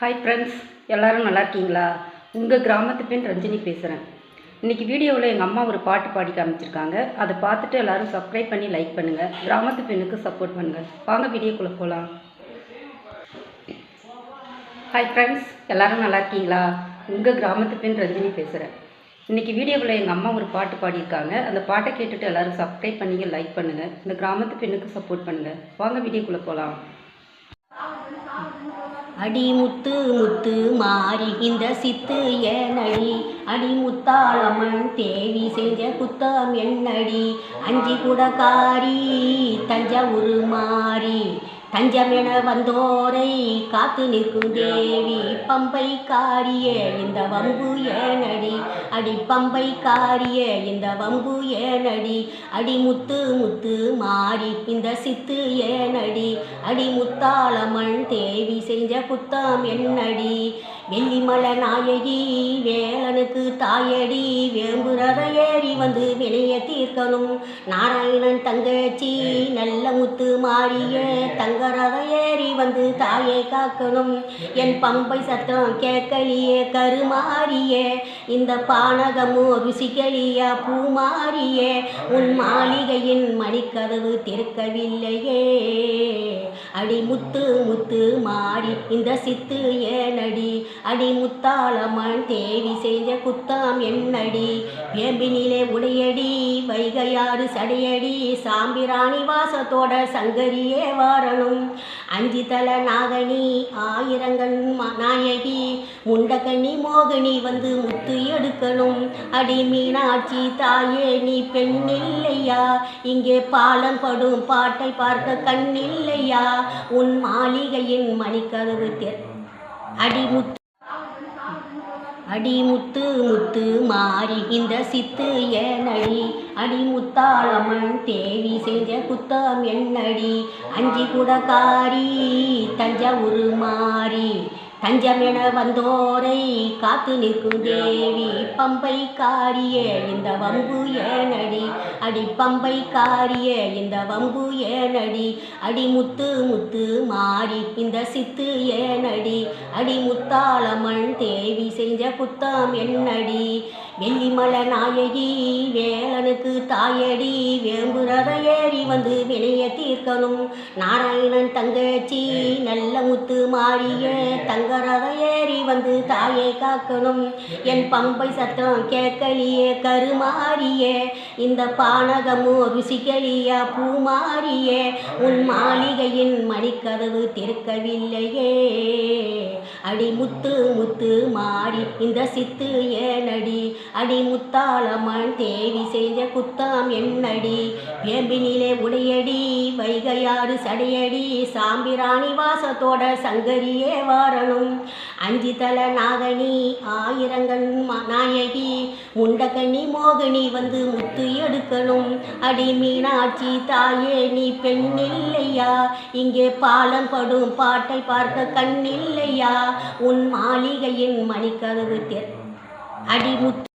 Hi friends எல்லோரும் நல்லா இருக்கீங்களா? உங்கள் கிராமத்து பெண் ரஞ்சினி பேசுகிறேன் இன்றைக்கி வீடியோவில் எங்கள் அம்மா ஒரு பாட்டு பாடி காமிச்சிருக்காங்க. அதை பார்த்துட்டு எல்லாரும் சப்ஸ்கிரைப் பண்ணி லைக் பண்ணுங்கள் கிராமத்து பெண்ணுக்கு சப்போர்ட் பண்ணுங்கள் வாங்க வீடியோக்குள்ளே போகலாம் ஹாய் ஃப்ரெண்ட்ஸ் எல்லாரும் நல்லா இருக்கீங்களா? உங்கள் கிராமத்து பெண் ரஞ்சினி பேசுகிறேன் இன்றைக்கி வீடியோவில் எங்கள் அம்மா ஒரு பாட்டு பாடியிருக்காங்க. அந்த பாட்டை கேட்டுட்டு எல்லாரும் சப்ஸ்கிரைப் பண்ணிங்க லைக் பண்ணுங்கள் இந்த கிராமத்து பெண்ணுக்கு சப்போர்ட் பண்ணுங்கள் வாங்க வீடியோக்குள்ளே போகலாம் அடி முத்து முத்து மாறி இந்த சித்து ஏனடி. அடி முத்தாளம்மன் தேவி செஞ்ச குத்தம் என்னடி. அஞ்சி குடக்காரி தஞ்சாவூர் மாறி தஞ்சமென வந்தோரை காத்து நிற்கும் தேவி. பம்பை காரியே இந்த வம்பு ஏனடி? அடி பம்பை காரியே இந்த வம்பு ஏனடி? அடி முத்து முத்து மாறி இந்த சித்து ஏனடி? அடி முத்தாளம்மன் தேவி செஞ்ச குத்தம் என்னடி? வெள்ளிமலை நாயகி வேலனுக்கு தாயடி வேம்புரத ஏறி வந்து வினைய தீர்க்கணும். நாராயணன் தங்கச்சி நல்ல முத்து மாறிய தங்கரத ஏறி வந்து தாயை காக்கணும். என் பம்பை சத்தம் கேட்கலியே கருமாறியே. இந்த பானகமும் ருசிகலியா பூமாறியே. உன் மாளிகையின் மணிக்கதவு திறக்கவில்லையே. அடி முத்து முத்து மாடி. இந்த சித்து ஏனடி? அடி முத்தாளமன் தேவி செய்த குத்தாம் என்னடி? வேம்பினிலே உடையடி வைகையாறு சடையடி. சாம்பிராணி வாசத்தோட சங்கரியே வாரணும். அஞ்சு தல நாகனி ஆயிரங்கன் நாயகி. முண்டகனி மோகனி வந்து முத்து எடுக்கணும். அடி மீனாட்சி தாயே நீ பெண்ணில்லையா? இங்கே பாலம் படும் பாட்டை பார்க்க கண்ணில்லையா? உன் மாளிகையின் மணிக்கதவு தெ- அடி முத்து அடி முத்து முத்து மாறி இந்த சித்து ஏனடி? அடிமுத்தாளமன் தேவி செஞ்ச குத்தம் என்னடி? அஞ்சி குடக்காரி தஞ்சாவூர் மாறி தஞ்சமென வந்தோரை காத்து நிற்கும் தேவி. பம்பை காரியே இந்த வம்பு ஏனடி? அடி பம்பை காரியே இந்த வம்பு ஏனடி? அடி முத்து முத்து மாறி இந்த சித்து ஏனடி? அடி முத்தாளம்மன் தேவி செஞ்ச குத்தம் என்னடி? வெள்ளிமலை நாயகி வேலனுக்கு தாயடி வேம்புரத ஏறி வந்து வினைய தீர்க்கணும். நாராயணன் தங்கச்சி நல்ல முத்து மாறிய தங்கரத ஏறி வந்து தாயை காக்கணும். என் பம்பை சத்தம் கேட்கலியே கருமாறிய. இந்த பானகமோ ருசிகலியா பூமாறிய. உன் மாளிகையின் மணிக்கதவு திறக்கவில்லையே. அடி முத்து முத்து மாறி இந்த சித்து ஏனடி? அடி முத்தாளம்மன் தேவி செய்த குத்தாம் என்னடி? வேம்பினிலே உடையடி வைகையாறு சடையடி சாம்பிராணி வாசத்தோட சங்கரியே வாரணும். அஞ்சு தல நாகனி ஆயிரங்கன் நாயகி முண்டகனி மோகனி வந்து முத்து எடுக்கணும். அடி மீனாட்சி தாயே நீ பெண்ணில்லையா இங்கே பாலம் படும் பாட்டை பார்க்க கண்ணில்லையா உன் மாளிகையின் மணிக்கதவு தெ அடி முத்து